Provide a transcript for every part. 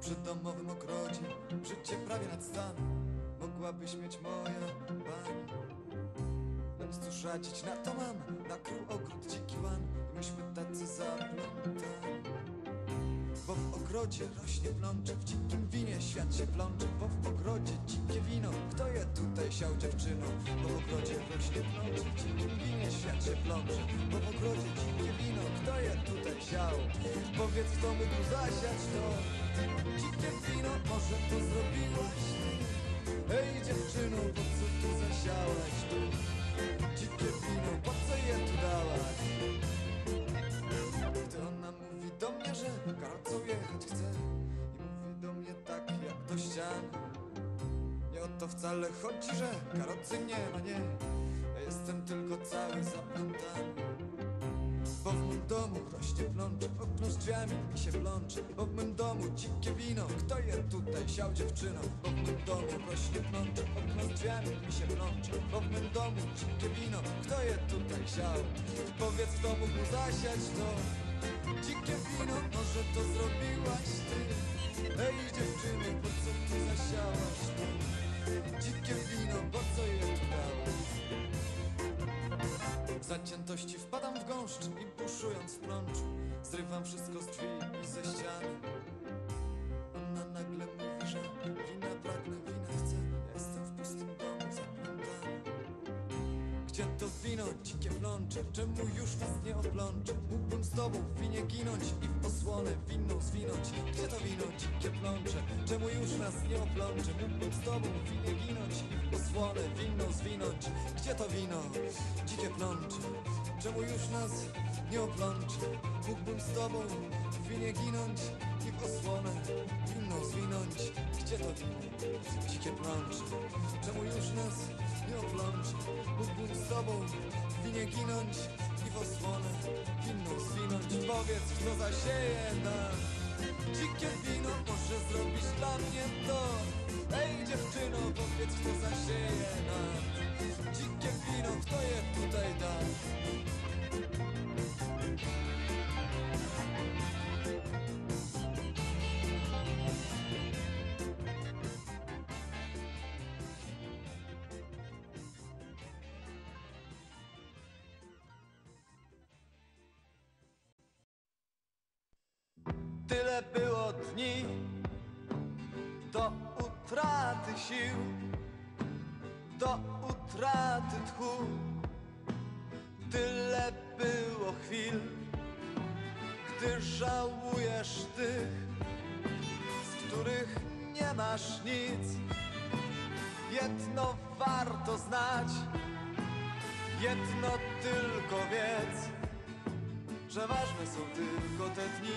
przydomowym ogrodzie życie prawie nad stan. Mogłabyś mieć moja pani. Lecz cóż radzić na to mam Nakrył ogród dziki łan. I myśmy tacy zaplątani Bo w ogrodzie rośnie plącze W dzikim winie świat się plącze. Bo w ogrodzie dzikie wino Kto je tutaj siał dziewczyną Bo w ogrodzie rośnie plącze W dzikim winie świat się plącze. Bo w ogrodzie dzikie wino Kto je tutaj siał Powiedz kto mógł zasiać to Dzikie wino, może to zrobiłaś Hej dziewczyno, po co tu zasiałaś tu? Dzikie wino, po co je tu dałaś? Gdy ona mówi do mnie, że karocą jechać chce I mówi do mnie tak jak do ściany. Nie o to wcale chodzi, że karocy nie ma, nie. Ja jestem tylko cały zaplątany bo w mym domu rośnie plącze, okno z drzwiami mi się plącze Bo w mym domu dzikie wino, kto je tutaj siał dziewczyno? Bo w mym domu rośnie plącze, okno z drzwiami mi się plącze Bo w mym domu dzikie wino, kto je tutaj siał? Powiedz kto mógł zasiać to dzikie wino, może to zrobiłaś ty Ej dziewczyny, po co tu zasiałaś tu? Dzikie wino, po co je zaciętości. Wpadam w gąszcz i buszując w plączu Zrywam wszystko z drzwi i ze ściany wino, dzikie plącze, czemu już nas nie oplącze? Mógłbym z tobą w winie ginąć i w osłonę winną zwinąć Gdzie to wino, dzikie plącze, czemu już nas nie oplącze? Mógłbym z tobą w winie ginąć i w osłonę winną zwinąć Gdzie to wino, dzikie plącze, czemu już nas nie oplącze? Mógłbym z tobą w winie ginąć i w osłonę winną zwinąć. Gdzie to wino, dzikie plącze, czemu już nas nie oplącze? Mógłbym z tobą winie ginąć i w osłonę winną zwinąć. Powiedz, kto zasieje nam? Dzikie wino Może zrobisz dla mnie to. Ej dziewczyno, powiedz, kto zasieje nam? Dzikie wino Kto je tutaj da? Dni do utraty sił, do utraty tchu. Tyle było chwil, gdy żałujesz tych, z których nie masz nic. Jedno warto znać, jedno tylko wiedz że ważne są tylko te dni,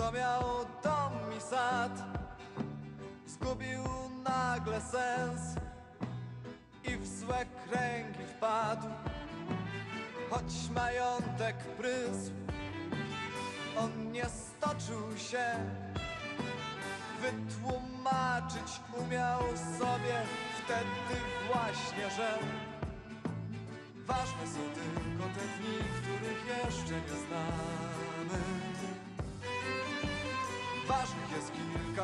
kto miał dom i sad. Zgubił nagle sens I w złe kręgi wpadł. Choć majątek prysł On nie stoczył się. Wytłumaczyć umiał sobie Wtedy właśnie, że Ważne są tylko te dni, których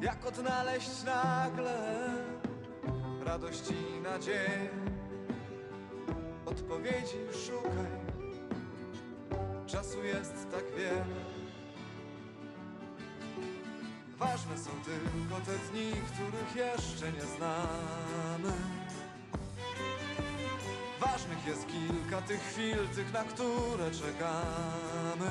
Jak odnaleźć nagle radość i nadzieję Odpowiedzi szukaj. Czasu jest tak wiele. Ważne są tylko te dni, których jeszcze nie znamy. Ważnych jest kilka tych chwil, tych na które czekamy